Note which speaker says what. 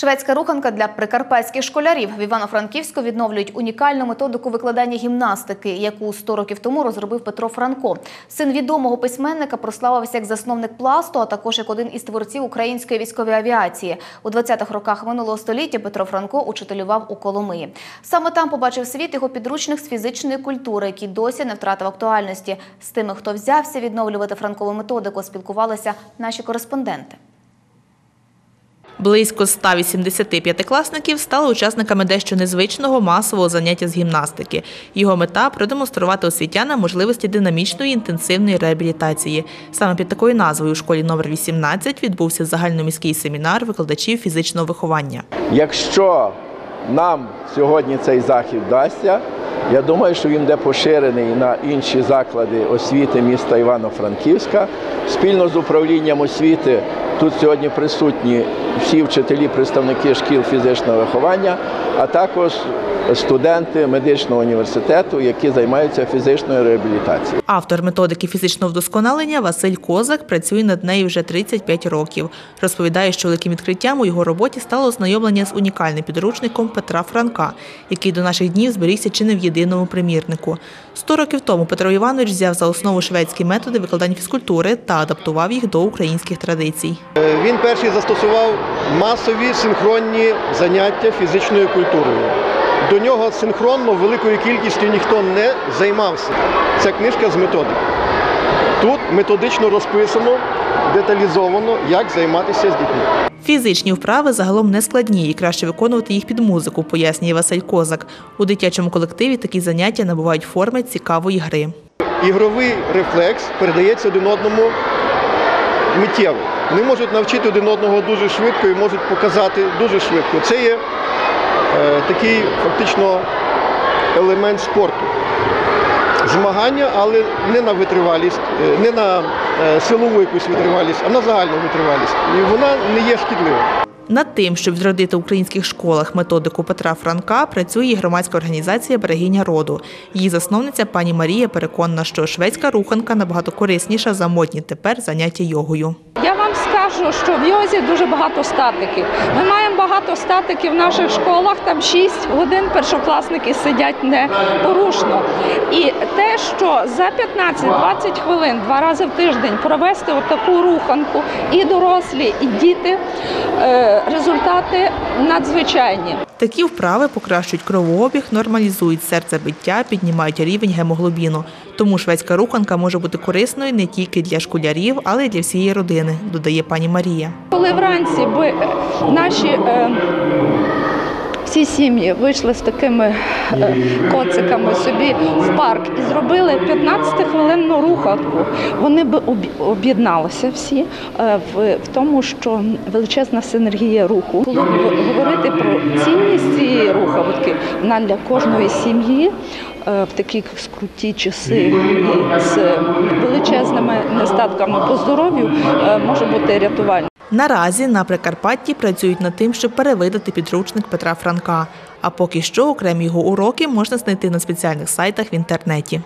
Speaker 1: Шведська руханка для прикарпатських школярів в Івано-Франківську відновлюють унікальну методику викладання гімнастики, яку 100 років тому розробив Петро Франко. Син відомого письменника прославився як засновник пласту, а також як один із творців української військової авіації. У 20-х роках минулого століття Петро Франко учителював у Коломиї. Саме там побачив світ його підручних з фізичної культури, який досі не втратив актуальності. З тими, хто взявся відновлювати франкову методику, спілкувалися наші кореспонденти.
Speaker 2: Близько 185 класників стали учасниками дещо незвичного масового заняття з гімнастики. Його мета продемонструвати освітянам можливості динамічної інтенсивної реабілітації. Саме під такою назвою у школі номер 18 відбувся загальноміський семінар викладачів фізичного виховання.
Speaker 3: Якщо нам сьогодні цей захід вдасться, я думаю, що він буде поширений на інші заклади освіти міста Івано-Франківська. Спільно з управлінням освіти тут сьогодні присутні всі вчителі, представники шкіл фізичного виховання, а також студенти медичного університету, які займаються фізичною реабілітацією.
Speaker 2: Автор методики фізичного вдосконалення Василь Козак працює над нею вже 35 років. Розповідає, що великим відкриттям у його роботі стало ознайомлення з унікальним підручником Петра Франка, який до наших днів зберігся чи не в єдиному примірнику. Сто років тому Петро Іванович взяв за основу шведські методи викладання фізкультури та адаптував їх до українських традицій.
Speaker 4: Він перший застосував масові синхронні заняття фізичною культурою. До нього синхронно великою кількістю ніхто не займався. Це книжка з методик. Тут методично розписано, деталізовано, як займатися з дітьми.
Speaker 2: Фізичні вправи загалом не складні і краще виконувати їх під музику, пояснює Василь Козак. У дитячому колективі такі заняття набувають форми цікавої гри.
Speaker 4: Ігровий рефлекс передається один одному миттєво. Вони можуть навчити один одного дуже швидко і можуть показати дуже швидко. Це є е, такий фактично елемент спорту. Змагання, але не на витривалість, е, не на е, силову якусь витривалість, а на загальну витривалість. І вона не є шкідливою.
Speaker 2: Над тим, щоб відродити в українських школах методику Петра Франка, працює і громадська організація Берегиня роду. Її засновниця пані Марія переконана, що шведська руханка набагато корисніша за модні тепер заняття йогою.
Speaker 5: Я вам що в йозі дуже багато статиків. Ми маємо багато статиків в наших школах, там 6 годин першокласники сидять непорушно. І те, що за 15-20 хвилин два рази в тиждень провести таку руханку і дорослі, і діти, е, результати надзвичайні.
Speaker 2: Такі вправи покращують кровообіг, нормалізують серцебиття, піднімають рівень гемоглобіну. Тому шведська руханка може бути корисною не тільки для школярів, але й для всієї родини, додає пані Марія.
Speaker 5: Коли вранці би е, наші е, всі сім'ї вийшли з такими е, коциками собі в парк і зробили 15-хвилинну руханку, вони б об'єдналися всі е, в, тому, що величезна синергія руху. Коли говорити про цінність цієї рухавки, вона для кожної сім'ї е, в такі скруті часи з величезними нестатками по здоров'ю може бути рятувальною.
Speaker 2: Наразі на Прикарпатті працюють над тим, щоб перевидати підручник Петра Франка. А поки що окремі його уроки можна знайти на спеціальних сайтах в інтернеті.